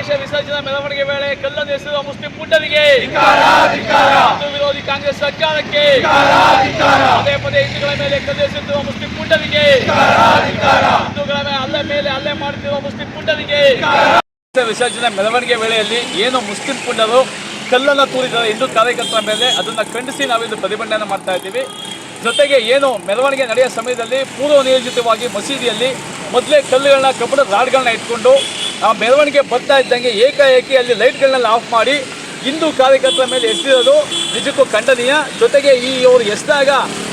ಗಣೇಶ ವಿಸರ್ಜನಾ ಮೆರವಣಿಗೆ ವೇಳೆ ಕಲ್ಲನ್ನು ಎಸೆದ ಮುಸ್ಲಿಂ ಪುಂಡರಿಗೆ ಹಿಂದೂ ವಿರೋಧಿ ಕಾಂಗ್ರೆಸ್ ಸರ್ಕಾರಕ್ಕೆ ಪದೇ ಪದೇ ಹಿಂದೂಗಳ ಮೇಲೆ ಕಲ್ಲು ಎಸೆಯುತ್ತಿರುವ ಮುಸ್ಲಿಂ ಪುಂಡರಿಗೆ ಹಿಂದೂಗಳ ಮೇಲೆ ಹಲ್ಲೆ ಮೇಲೆ ಹಲ್ಲೆ ಮಾಡುತ್ತಿರುವ ಮುಸ್ಲಿಂ ಪುಂಡರಿಗೆ ವಿಸರ್ಜನೆ ಮೆರವಣಿಗೆ ವೇಳೆಯಲ್ಲಿ ಏನು ಮುಸ್ಲಿಂ ಪುಂಡರು ಕಲ್ಲನ್ನು ತೂರಿದ ಹಿಂದೂ ಕಾರ್ಯಕರ್ತರ ಮೇಲೆ ಅದನ್ನು ಖಂಡಿಸಿ ನಾವಿಂದು ಪ್ರತಿಭಟನೆ ಮಾಡ್ತಾ ಇದ್ದೀವಿ. ಜೊತೆಗೆ ಏನು ಮೆರವಣಿಗೆ ನಡೆಯೋ ಸಮಯದಲ್ಲಿ ಪೂರ್ವ ನಿಯೋಜಿತವಾಗಿ ಮಸೀದಿಯಲ್ಲಿ ಮೊದಲೇ ಕಲ್ಲುಗಳನ್ನ ಕಬ್ಬಣದ ರಾಡ್ಗಳನ್ನ ಇಟ್ಕೊಂಡು ಆ ಮೆರವಣಿಗೆ ಬರ್ತಾ ಇದ್ದಂಗೆ ಏಕಾಏಕಿ ಅಲ್ಲಿ ಲೈಟ್ಗಳನ್ನೆಲ್ಲ ಆಫ್ ಮಾಡಿ ಹಿಂದೂ ಕಾರ್ಯಕರ್ತರ ಮೇಲೆ ಎಸೆದಿರೋದು ನಿಜಕ್ಕೂ ಖಂಡನೀಯ. ಜೊತೆಗೆ ಈ ಅವರು ಎಸೆದಾಗ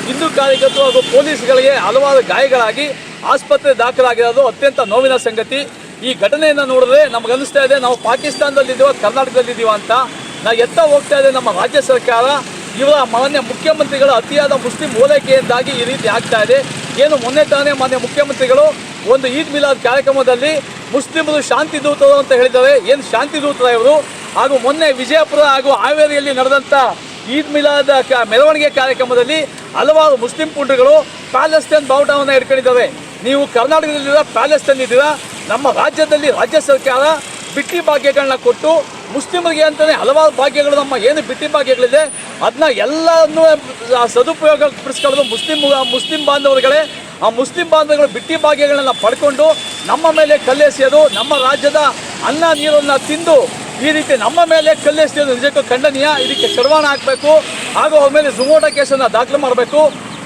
ಹಿಂದೂ ಕಾರ್ಯಕರ್ತರು ಹಾಗೂ ಪೊಲೀಸ್ಗಳಿಗೆ ಹಲವಾರು ಗಾಯಗಳಾಗಿ ಆಸ್ಪತ್ರೆ ದಾಖಲಾಗಿರೋದು ಅತ್ಯಂತ ನೋವಿನ ಸಂಗತಿ. ಈ ಘಟನೆಯನ್ನು ನೋಡಿದ್ರೆ ನಮಗನ್ನಿಸ್ತಾ ಇದೆ, ನಾವು ಪಾಕಿಸ್ತಾನದಲ್ಲಿದ್ದೀವ, ಕರ್ನಾಟಕದಲ್ಲಿದ್ದೀವ ಅಂತ. ನಾವು ಎತ್ತ ಹೋಗ್ತಾ ಇದೆ ನಮ್ಮ ರಾಜ್ಯ ಸರ್ಕಾರ. ಇವರ ಮಾನ್ಯ ಮುಖ್ಯಮಂತ್ರಿಗಳು ಅತಿಯಾದ ಮುಸ್ಲಿಂ ಓಲೈಕೆಯಿಂದಾಗಿ ಈ ರೀತಿ ಆಗ್ತಾ ಇದೆ. ಏನು ಮೊನ್ನೆ ತಾನೇ ಮಾನ್ಯ ಮುಖ್ಯಮಂತ್ರಿಗಳು ಒಂದು ಈದ್ ಮಿಲಾದ್ ಕಾರ್ಯಕ್ರಮದಲ್ಲಿ ಮುಸ್ಲಿಮರು ಶಾಂತಿ ದೂತರು ಅಂತ ಹೇಳಿದ್ದಾರೆ. ಏನು ಶಾಂತಿ ದೂತರ ಇವರು? ಹಾಗೂ ಮೊನ್ನೆ ವಿಜಯಪುರ ಹಾಗೂ ಹಾವೇರಿಯಲ್ಲಿ ನಡೆದಂಥ ಈದ್ ಮಿಲಾದ ಮೆರವಣಿಗೆ ಕಾರ್ಯಕ್ರಮದಲ್ಲಿ ಹಲವಾರು ಮುಸ್ಲಿಂ ಪುಂಡಗಳು ಪ್ಯಾಲೆಸ್ಟೈನ್ ಬಾವುಟವನ್ನು ಇಟ್ಕೊಂಡಿದ್ದಾರೆ ನೀವು ಕರ್ನಾಟಕದಲ್ಲಿರೋ ಪ್ಯಾಲೆಸ್ಟೈನ್ ಇದ್ದೀರಾ? ನಮ್ಮ ರಾಜ್ಯದಲ್ಲಿ ರಾಜ್ಯ ಸರ್ಕಾರ ಬಿಟ್ಟಿ ಭಾಗ್ಯಗಳನ್ನ ಕೊಟ್ಟು ಮುಸ್ಲಿಮರಿಗೆ ಅಂತಲೇ ಹಲವಾರು ಭಾಗ್ಯಗಳು ನಮ್ಮ ಏನು ಬಿಟ್ಟಿ ಭಾಗ್ಯಗಳಿದೆ ಅದನ್ನ ಎಲ್ಲವನ್ನು ಸದುಪಯೋಗ ಪಡಿಸ್ಕೊಳ್ಳೋದು ಮುಸ್ಲಿಂ ಮುಸ್ಲಿಂ ಬಾಂಧವರುಗಳೇ. ಆ ಮುಸ್ಲಿಂ ಬಾಂಧವರು ಬಿಟ್ಟಿ ಭಾಗ್ಯಗಳನ್ನ ಪಡ್ಕೊಂಡು ನಮ್ಮ ಮೇಲೆ ಕಲ್ಲೆಸೆಯೋದು ನಮ್ಮ ರಾಜ್ಯದ ಅನ್ನ ನೀರನ್ನು ತಿಂದು ಈ ರೀತಿ ನಮ್ಮ ಮೇಲೆ ಕಲ್ಲೆಸೆಯೋದು ನಿಜಕ್ಕೂ ಖಂಡನೀಯ. ಇದಕ್ಕೆ ಕಡಿವಾಣ ಹಾಕಬೇಕು ಹಾಗೂ ಅವ್ರ ಮೇಲೆ ಸುಮೋಟ ಕೇಸನ್ನು ದಾಖಲು ಮಾಡಬೇಕು.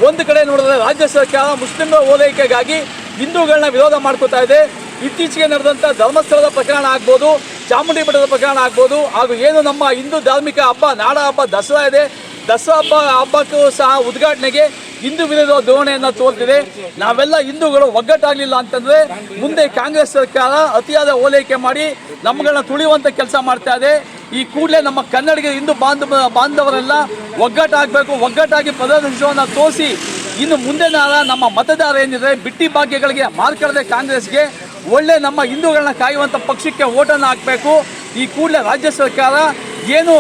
ಒಂದು ಕಡೆ ನೋಡಿದ್ರೆ ರಾಜ್ಯ ಸರ್ಕಾರ ಮುಸ್ಲಿಮರ ಓಲೈಕೆಗಾಗಿ ಹಿಂದೂಗಳನ್ನ ವಿರೋಧ ಮಾಡ್ಕೋತಾ ಇದೆ. ಇತ್ತೀಚೆಗೆ ನಡೆದಂಥ ಧರ್ಮಸ್ಥಳದ ಪ್ರಕರಣ ಆಗ್ಬೋದು ಚಾಮುಂಡಿ ಬೆಟ್ಟದ ಪ್ರಕರಣ ಆಗ್ಬೋದು, ಹಾಗೂ ಏನು ನಮ್ಮ ಹಿಂದೂ ಧಾರ್ಮಿಕ ಹಬ್ಬ, ನಾಡ ಹಬ್ಬ, ದಸರಾ ಇದೆ. ದಸರಾ ಹಬ್ಬ ಹಬ್ಬಕ್ಕೂ ಸಹ ಉದ್ಘಾಟನೆಗೆ ಹಿಂದೂ ವಿರೋಧ ಧೋರಣೆಯನ್ನು ತೋರ್ತಿದೆ. ನಾವೆಲ್ಲ ಹಿಂದೂಗಳು ಒಗ್ಗಟ್ಟಾಗಲಿಲ್ಲ ಅಂತಂದ್ರೆ ಮುಂದೆ ಕಾಂಗ್ರೆಸ್ ಸರ್ಕಾರ ಅತಿಯಾದ ಓಲೈಕೆ ಮಾಡಿ ನಮ್ಮಗಳನ್ನ ತುಳಿಯುವಂತ ಕೆಲಸ ಮಾಡ್ತಾ ಇದೆ. ಈ ಕೂಡಲೇ ನಮ್ಮ ಕನ್ನಡಿಗ ಹಿಂದೂ ಬಾಂಧವ, ಬಾಂಧವರೆಲ್ಲ ಒಗ್ಗಟ್ಟಾಗಬೇಕು, ಒಗ್ಗಟ್ಟಾಗಿ ಪ್ರದರ್ಶನವನ್ನು ತೋರಿಸಿ ಇನ್ನು ಮುಂದೆ ನಮ್ಮ ಮತದಾರ ಏನಿದೆ ಬಿಟ್ಟಿ ಭಾಗ್ಯಗಳಿಗೆ ಮಾರ್ಕಡದೆ ಕಾಂಗ್ರೆಸ್ಗೆ ಒಳ್ಳೆ ನಮ್ಮ ಹಿಂದೂಗಳನ್ನ ಕಾಯುವಂಥ ಪಕ್ಷಕ್ಕೆ ಓಟನ್ನು ಹಾಕಬೇಕು. ಈ ಕೂಡಲೇ ರಾಜ್ಯ ಸರ್ಕಾರ ಏನು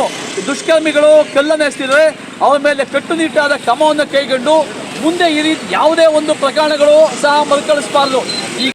ದುಷ್ಕರ್ಮಿಗಳು ಕಲ್ಲನ್ನು ಎಸ್ತಿದ್ರೆ ಅವ್ರ ಮೇಲೆ ಕಟ್ಟುನಿಟ್ಟಾದ ಕ್ರಮವನ್ನು ಕೈಗೊಂಡು ಮುಂದೆ ಈ ರೀತಿ ಯಾವುದೇ ಒಂದು ಪ್ರಕರಣಗಳು ಸಹ ಮರುಕಳಿಸಬಾರ್ದು.